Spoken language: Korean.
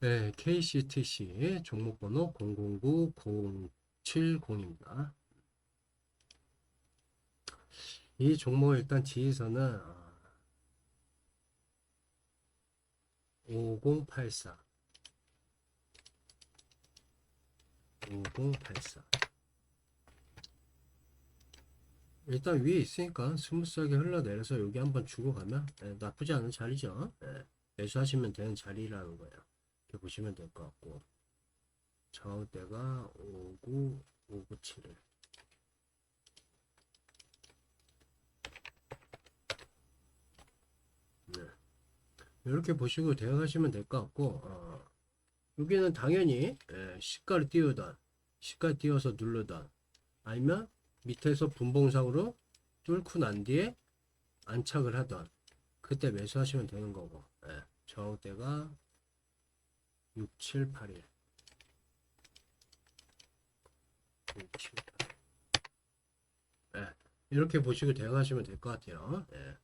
네, KCTC 종목번호 009070입니다. 이 종목 일단 지지선은 5084 5084 일단 위에 있으니까 스무스하게 흘러내려서 여기 한번 주고 가면 예, 나쁘지 않은 자리죠. 예, 매수하시면 되는 자리라는 거예요. 이렇게 보시면 될 것 같고 저항대가 59 597을 네. 이렇게 보시고 대응하시면 될 것 같고 어, 여기는 당연히 예, 시가를 띄우던 시가 띄워서 누르던 아니면 밑에서 분봉상으로 뚫고 난 뒤에 안착을 하던 그때 매수하시면 되는 거고 예, 저 항대가 6781 6781 예, 이렇게 보시고 대응하시면 될 것 같아요. 예.